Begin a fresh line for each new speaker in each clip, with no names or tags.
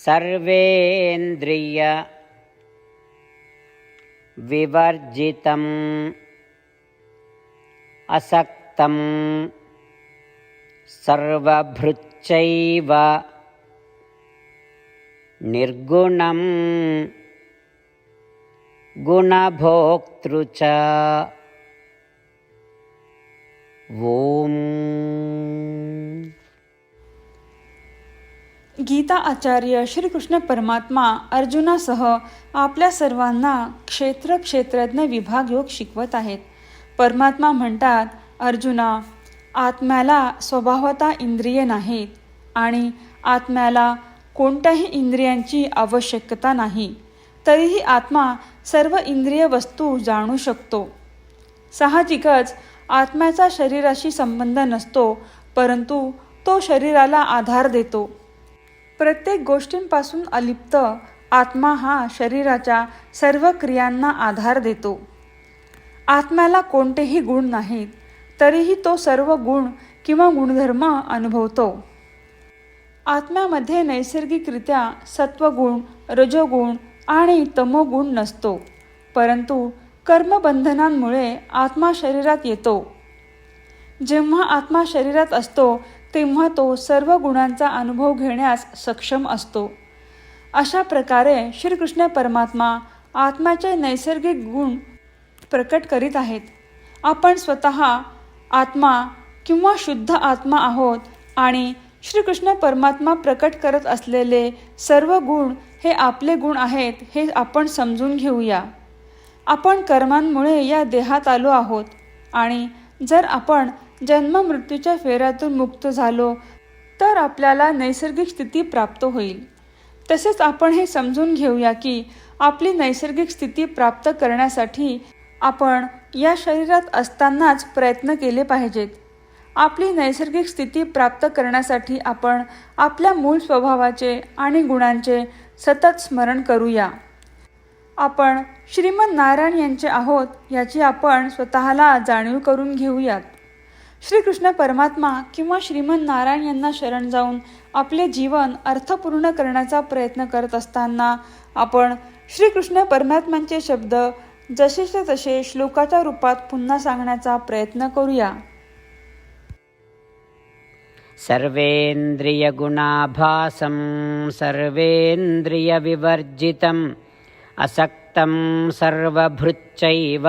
सर्वेन्द्रिय विवर्जितम् असक्तं सर्वभृच्चैव निर्गुणं गुणभोक्तृ च ॐ
गीता आचार्य श्रीकृष्ण परमात्मा अर्जुनासह आपल्या सर्वांना क्षेत्र क्षेत्रज्ञ विभाग योग शिकवत आहेत. परमात्मा म्हणतात अर्जुना आत्म्याला स्वभावता इंद्रिय नाहीत आणि आत्म्याला कोणत्याही इंद्रियांची आवश्यकता नाही. तरीही आत्मा सर्व इंद्रिय वस्तू जाणू शकतो. साहजिकच आत्म्याचा शरीराशी संबंध नसतो परंतु तो शरीराला आधार देतो. प्रत्येक गोष्टींपासून अलिप्त आत्मा हा शरीराच्या सर्व क्रियांना आधार देतो. आत्म्याला कोणतेही गुण नाहीत तरीही तो सर्व गुण किंवा गुणधर्म अनुभवतो. आत्म्यामध्ये नैसर्गिकरित्या सत्वगुण रजोगुण आणि तमोगुण नसतो परंतु कर्मबंधनांमुळे आत्मा शरीरात येतो. जेव्हा आत्मा शरीरात असतो तेव्हा तो सर्व गुणांचा अनुभव घेण्यास सक्षम असतो. अशा प्रकारे श्रीकृष्ण परमात्मा आत्म्याचे नैसर्गिक गुण प्रकट करीत आहेत. आपण स्वतः आत्मा किंवा शुद्ध आत्मा आहोत आणि श्रीकृष्ण परमात्मा प्रकट करत असलेले सर्व गुण हे आपले गुण आहेत हे आपण समजून घेऊया. आपण कर्मांमुळे या देहात आलो आहोत आणि जर आपण जन्म मृत्यूच्या फेऱ्यातून मुक्त झालो तर आपल्याला नैसर्गिक स्थिती प्राप्त होईल. तसेच आपण हे समजून घेऊया की आपली नैसर्गिक स्थिती प्राप्त करण्यासाठी आपण या शरीरात असतानाच प्रयत्न केले पाहिजेत. आपली नैसर्गिक स्थिती प्राप्त करण्यासाठी आपण आपल्या मूळ स्वभावाचे आणि गुणांचे सतत स्मरण करूया. आपण श्रीमंत नारायण यांचे आहोत याची आपण स्वतःला जाणीव करून घेऊयात. श्रीकृष्ण परमात्मा किंवा श्रीमन नारायण यांना शरण जाऊन आपले जीवन अर्थपूर्ण करण्याचा प्रयत्न करत असताना आपण श्रीकृष्ण परमात्म्यांचे शब्द जसेच्या तसे श्लोकाच्या रूपात पुन्हा सांगण्याचा प्रयत्न करूया.
सर्वेन्द्रियगुणाभासं सर्वेन्द्रियविवर्जितम् असक्तं सर्वभृच्चैव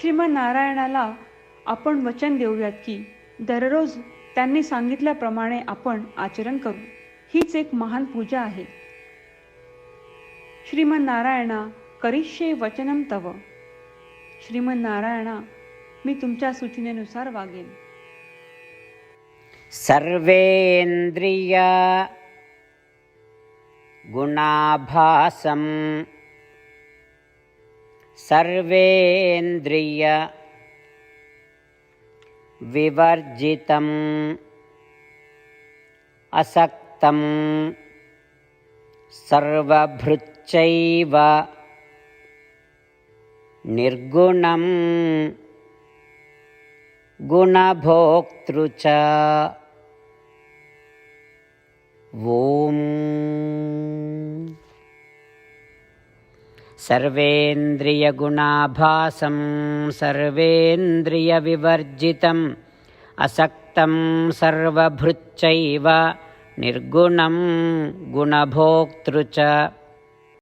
श्रीमन नारायणाला आपण वचन देऊयात की दररोज त्यांनी सांगितल्याप्रमाणे आपण आचरण करू. हीच एक महान पूजा आहे. श्रीमन नारायणा करिष्ये वचनम तव. श्रीमन नारायणा मी तुमच्या सूचनेनुसार वागेन.
सर्वेंद्रिया गुणाभासम सर्वेन्द्रिय विवर्जितम् असक्तं सर्वभृच्चैव निर्गुणं गुणभोक्तृ च ॐ सर्वेन्द्रियगुणाभासं सर्वेन्द्रियविवर्जितम् असक्तं सर्वभृच्चैव निर्गुणं गुणभोक्तृ च